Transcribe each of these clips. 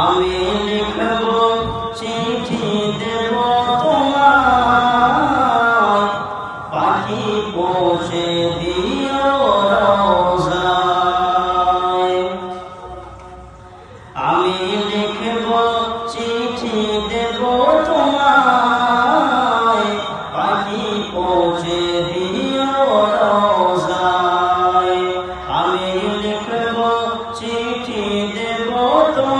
আমি লিখব চিঠি দেব তোমায় পাখি আমি চিঠি দেব পাখি দিও আমি লিখব চিঠি দেব তোমায়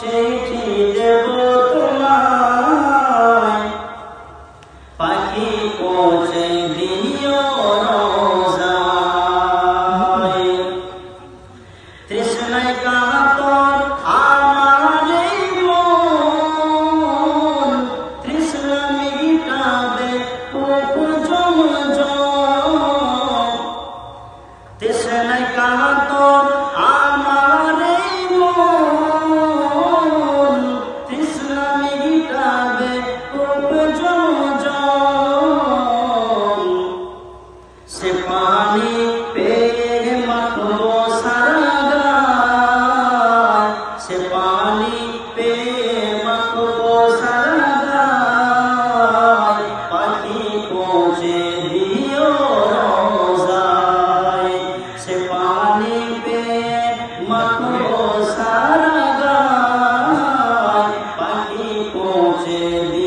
চিঠি দেব তোমায়। পাখি পৌঁছে দিও তৃষ্ণায় কাতর قروتي